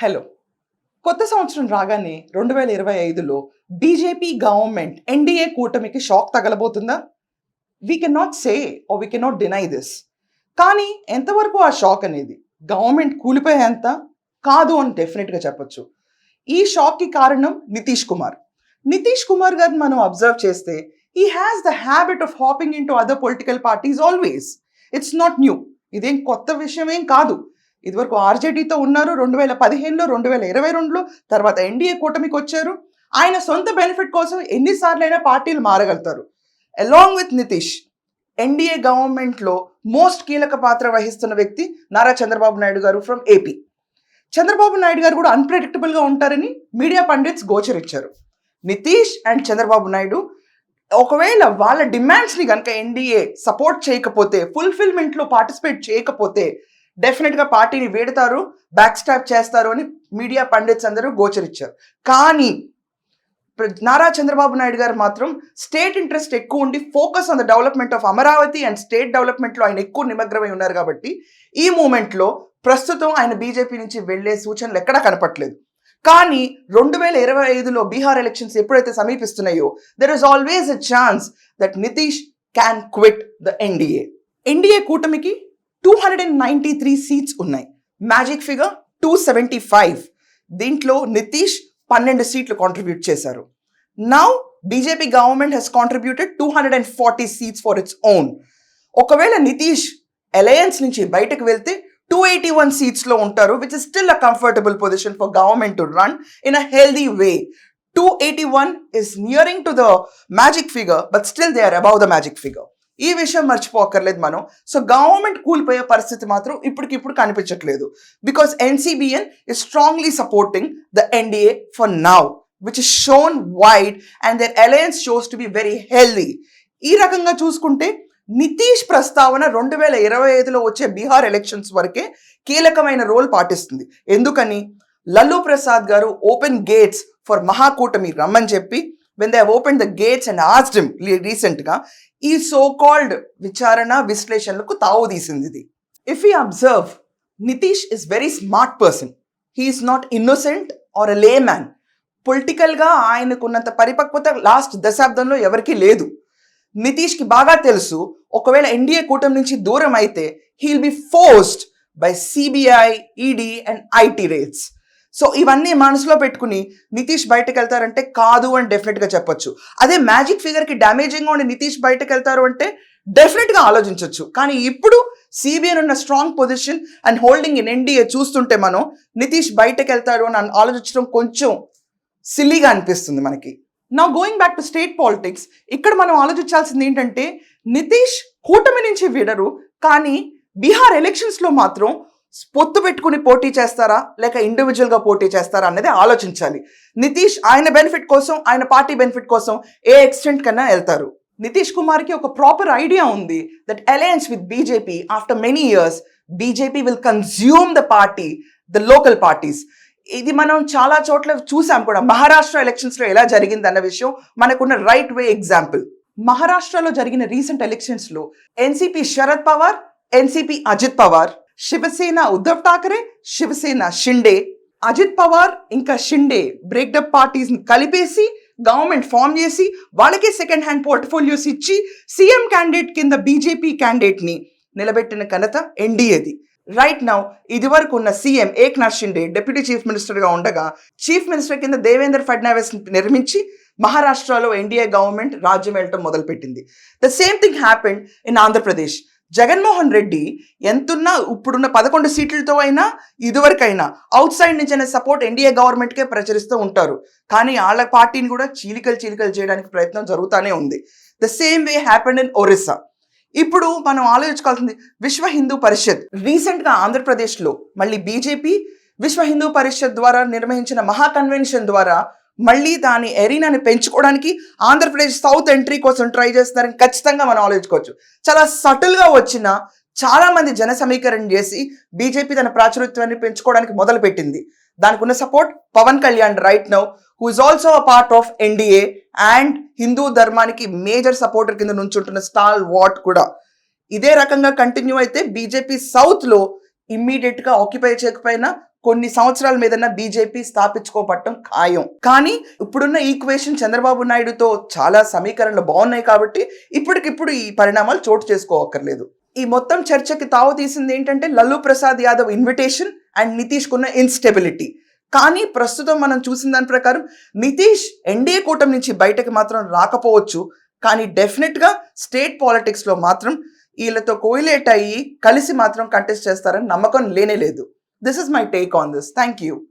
Hello కొత్త సంవత్సరం రాగానే రెండు వేల ఇరవై ఐదులో బీజేపీ గవర్నమెంట్ ఎన్డీఏ కూటమికి shock తగలబోతుందా? We can not say oh we can not deny this కానీ ఎంతవరకు ఆ షాక్ అనేది గవర్నమెంట్ కూలిపోయేంత? కాదు అని డెఫినెట్గా చెప్పొచ్చు. ఈ షాక్కి కారణం నితీష్ కుమార్. నితీష్ కుమార్ గారిని మనం అబ్జర్వ్ చేస్తే ఈ has the habit of hopping in to other political parties always it's not new ఇదేం కొత్త విషయం ఏం కాదు. ఇదివరకు ఆర్జేడీతో ఉన్నారు రెండు వేల పదిహేనులో రెండు వేల ఇరవై రెండులో తర్వాత ఎన్డీఏ కూటమికి వచ్చారు. ఆయన సొంత బెనిఫిట్ కోసం ఎన్నిసార్లైనా పార్టీలు మారగలుగుతారు. అలాంగ్ విత్ నితీష్ ఎన్డీఏ గవర్నమెంట్లో మోస్ట్ కీలక పాత్ర వహిస్తున్న వ్యక్తి నారా చంద్రబాబు నాయుడు గారు ఫ్రమ్ ఏపీ చంద్రబాబు నాయుడు గారు కూడా అన్ప్రెడిక్టబుల్గా ఉంటారని మీడియా పండిట్స్ గోచరించారు. నితీష్ అండ్ చంద్రబాబు నాయుడు ఒకవేళ వాళ్ళ డిమాండ్స్ని కనుక ఎన్డీఏ సపోర్ట్ చేయకపోతే ఫుల్ఫిల్మెంట్లో పార్టిసిపేట్ చేయకపోతే డెఫినెట్గా పార్టీని వేడతారు బ్యాక్ స్టాప్ చేస్తారు అని మీడియా పండిట్స్ అందరూ గోచరించారు కానీ నారా చంద్రబాబు నాయుడు గారు మాత్రం స్టేట్ ఇంట్రెస్ట్ ఎక్కువ ఉండి focus on the development of Amaravati and state డెవలప్మెంట్లో ఆయన ఎక్కువ నిమగ్నమై ఉన్నారు కాబట్టి ఈ మూమెంట్లో ప్రస్తుతం ఆయన బీజేపీ నుంచి వెళ్ళే సూచనలు ఎక్కడా కనపట్లేదు. కానీ రెండు వేల ఇరవై ఐదులో బీహార్ ఎలక్షన్స్ ఎప్పుడైతే సమీపిస్తున్నాయో there is always a chance that Nitish can quit the NDA NDA కూటమికి two hundred and ninety three seats ఉన్నాయి. Magic figure two seventy five దీంట్లో నితీష్ పన్నెండు సీట్లు కాంట్రిబ్యూట్ చేశారు. Now BJP government has contributed two hundred and forty seats for its own ఒకవేళ Nitish alliance నుంచి బయటకు వెళ్తే టూ ఎయిటీ వన్ సీట్స్లో ఉంటారు which is still a comfortable position for government to run in a healthy way two eighty one is nearing to the magic figure but still they are above the magic figure ఈ విషయం మర్చిపోకర్లేదు మనం. So government కూలిపోయే పరిస్థితి మాత్రం ఇప్పటికిప్పుడు కనిపించట్లేదు. Because NCBN is strongly supporting the NDA for now which is shown wide and their alliance shows to be very healthy ఈ రకంగా చూసుకుంటే నితీష్ ప్రస్తావన రెండు వేల ఇరవై ఐదులో వచ్చే బీహార్ ఎలక్షన్స్ వరకే కీలకమైన రోల్ పాటిస్తుంది. ఎందుకని? లల్లూ ప్రసాద్ గారు ఓపెన్ గేట్స్ ఫర్ మహాకూటమి రమ్మని చెప్పి when they open the gates and asked him రీసెంట్గా ఈ సో కాల్డ్ విచారణ విశ్లేషణలకు తావు తీసింది ఇది. If you observe Nitish is very smart person he's not innocent or a lay man పొలిటికల్గా ఆయనకున్నంత పరిపక్వత లాస్ట్ దశాబ్దంలో ఎవరికీ లేదు. నితీష్కి బాగా తెలుసు ఒకవేళ ఎన్డీఏ కూటమి నుంచి దూరం అయితే he'll be forced by CBI ED and IT raids so ఇవన్నీ మనసులో పెట్టుకుని నితీష్ బయటకు వెళ్తారంటే కాదు అని డెఫినెట్గా చెప్పొచ్చు. అదే మ్యాజిక్ ఫిగర్కి డ్యామేజింగ్గా ఉండి నితీష్ బయటకు వెళ్తారు అంటే డెఫినెట్గా ఆలోచించవచ్చు కానీ ఇప్పుడు సిబిఐ ఉన్న strong position and holding in NDA చూస్తుంటే మనం నితీష్ బయటకు వెళ్తారు అని ఆలోచించడం కొంచెం సిల్లీగా అనిపిస్తుంది మనకి. నా going back to state politics ఇక్కడ మనం ఆలోచించాల్సింది ఏంటంటే నితీష్ కూటమి నుంచి విడరు కానీ బీహార్ ఎలక్షన్స్లో మాత్రం పొత్తు పెట్టుకుని పోటీ చేస్తారా? లేక ఇండివిజువల్గా పోటీ చేస్తారా అనేది ఆలోచించాలి. నితీష్ ఆయన బెనిఫిట్ కోసం ఆయన పార్టీ బెనిఫిట్ కోసం ఏ ఎక్స్టెంట్ కన్నా వెళ్తారు. నితీష్ కుమార్కి ఒక ప్రాపర్ ఐడియా ఉంది that alliance with BJP after many years BJP will consume the party the local parties ఇది మనం చాలా చోట్ల చూసాం కూడా. మహారాష్ట్ర ఎలక్షన్స్లో ఎలా జరిగింది అన్న విషయం మనకున్న రైట్ వే ఎగ్జాంపుల్ మహారాష్ట్రలో జరిగిన రీసెంట్ ఎలక్షన్స్లో లో ఎన్సిపి శరద్ పవార్ ఎన్సిపి అజిత్ పవార్ శివసేన ఉద్ధవ్ ఠాకరే శివసేన షిండే అజిత్ పవార్ ఇంకా షిండే బ్రేక్డప్ పార్టీస్ని కలిపేసి గవర్నమెంట్ ఫామ్ చేసి వాళ్ళకే సెకండ్ హ్యాండ్ పోర్ట్ఫోలియోస్ ఇచ్చి సీఎం క్యాండిడేట్ కింద బీజేపీ క్యాండిడేట్ని నిలబెట్టిన ఘనత ఎన్డీఏది రైట్ నౌ ఇది వరకు ఉన్న CM Eknath Shinde deputy chief మినిస్టర్గా ఉండగా చీఫ్ మినిస్టర్ కింద దేవేంద్ర ఫడ్నవీస్ నిర్మించి మహారాష్ట్రలో ఎన్డీఏ గవర్నమెంట్ రాజ్యం వెళ్ళటం మొదలుపెట్టింది. The same thing happened in Andhra Pradesh Jaganmohan Reddy ఎంతున్నా ఇప్పుడున్న పదకొండు సీట్లతో అయినా ఇదివరకైనా అవుట్ సైడ్ నుంచి అనే సపోర్ట్ ఎన్డీఏ గవర్నమెంట్కే ప్రచురిస్తూ ఉంటారు. కానీ వాళ్ళ పార్టీని కూడా చీలికలు చీలికలు చేయడానికి ప్రయత్నం జరుగుతూనే ఉంది. The same way happened in Orissa ఇప్పుడు మనం ఆలోచించుకోవాల్సింది విశ్వ హిందూ పరిషత్. రీసెంట్గా ఆంధ్రప్రదేశ్లో మళ్ళీ బీజేపీ విశ్వ హిందూ పరిషత్ ద్వారా నిర్వహించిన మహా కన్వెన్షన్ ద్వారా మళ్ళీ దాని ఎరీనాని పెంచుకోవడానికి ఆంధ్రప్రదేశ్ సౌత్ ఎంట్రీ కోసం ట్రై చేస్తున్నారని ఖచ్చితంగా మనం ఆలోచించుకోవచ్చు చాలా సటిల్గా వచ్చిన చాలా మంది జన సమీకరణ చేసి బీజేపీ తన ప్రాచుర్యాన్ని పెంచుకోవడానికి మొదలుపెట్టింది. దానికి ఉన్న support Pawan Kalyan right now who is also a part of NDA and Hindu ధర్మానికి మేజర్ సపోర్టర్ కింద నుంచుంటున్న స్టాల్ వాట్ కూడా. ఇదే రకంగా కంటిన్యూ అయితే బీజేపీ సౌత్లో ఇమ్మీడియట్గా ఆక్యుపై చేయకపోయినా కొన్ని సంవత్సరాల మీదన్న బీజేపీ స్థాపించుకోబట్టం ఖాయం. కానీ ఇప్పుడున్న ఈక్వేషన్ చంద్రబాబు నాయుడుతో చాలా సమీకరణలు బాగున్నాయి కాబట్టి ఇప్పటికిప్పుడు ఈ పరిణామాలు చోటు చేసుకోవక్కర్లేదు. ఈ మొత్తం చర్చకి తావు తీసింది ఏంటంటే లల్లు ప్రసాద్ యాదవ్ ఇన్విటేషన్ అండ్ నితీష్ కున్న ఇన్స్టెబిలిటీ. కానీ ప్రస్తుతం మనం చూసిన దాని ప్రకారం నితీష్ ఎన్డీఏ కూటమి నుంచి బయటకు మాత్రం రాకపోవచ్చు. కానీ డెఫినెట్గా స్టేట్ పాలిటిక్స్లో మాత్రం వీళ్ళతో కోయిలేట్ అయ్యి కలిసి మాత్రం కంటెస్ట్ చేస్తారని నమ్మకం లేనే లేదు. This is my take on this. Thank you.